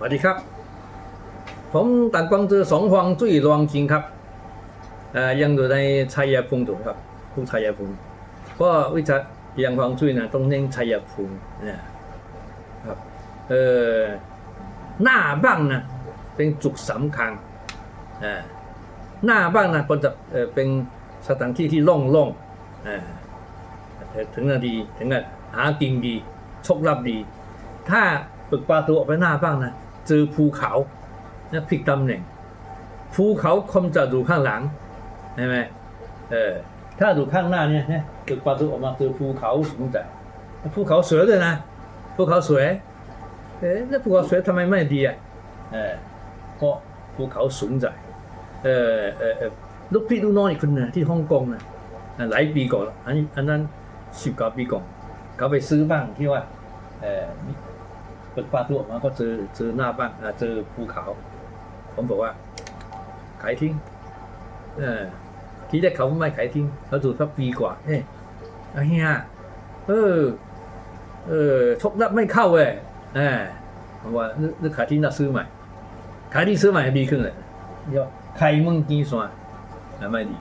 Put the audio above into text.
สวัสดีครับ ผมตันกวางเจอสองฟองจุ้ยรองจริงครับเอ่อยังอยู่ในชัยภูมิอยู่ครับผู้ชัยภูมิเพราะวิชารยังฟองจุ้ยนะต้องเน้นชัยภูมิเนี่ยครับเออหน้าบ้างนะเป็นจุดสำคัญอ่าหน้าบ้างนะก็จะเออเป็นสถานที่ที่ล่งๆอ่าเอ่อถึงจะดีถึงจะหากินดีโชคลาภดี ถ้าปึกปลาตัวออกไปหน้าบ้างนะ เจอภูเขานะพลิกตำแหน่งภูเขาคมจะดูข้างหลังใช่ไหมเออถ้าดูข้างหน้าเนี่ยเนี่ยปึกปลาตัวออกมาเจอภูเขาสูงใจภูเขาสวยเลยนะภูเขาสวยเอ๊ะแล้วภูเขาสวยทำไมไม่ดีอะเออเพราะภูเขาสูงใจเออเออเออลูกพี่ลูกน้องอีกคนนึงที่ฮ่องกงนะหลายปีก่อนอันอันนั้นสิบกว่าปีก่อนเขาไปซื้อบ้างที่ว่าเออ เปิดประตูออกมาก็เจอเจอหน้าบ้านอ่าเจอภูเขา ผมบอกว่า ขายทิ้งเออที่แรกเขาไม่ขายทิ้งเขาดูสักปีกว่าเอ้ยไอ้เฮียเออ เออชกนับไม่เข้าเว้ยเออผมว่านึกนึกขายทิ้งน่าซื้อใหม่ขายที่ซื้อใหม่ดีขึ้นเลยเดี๋ยวใครมึงกินส่วนไม่ดี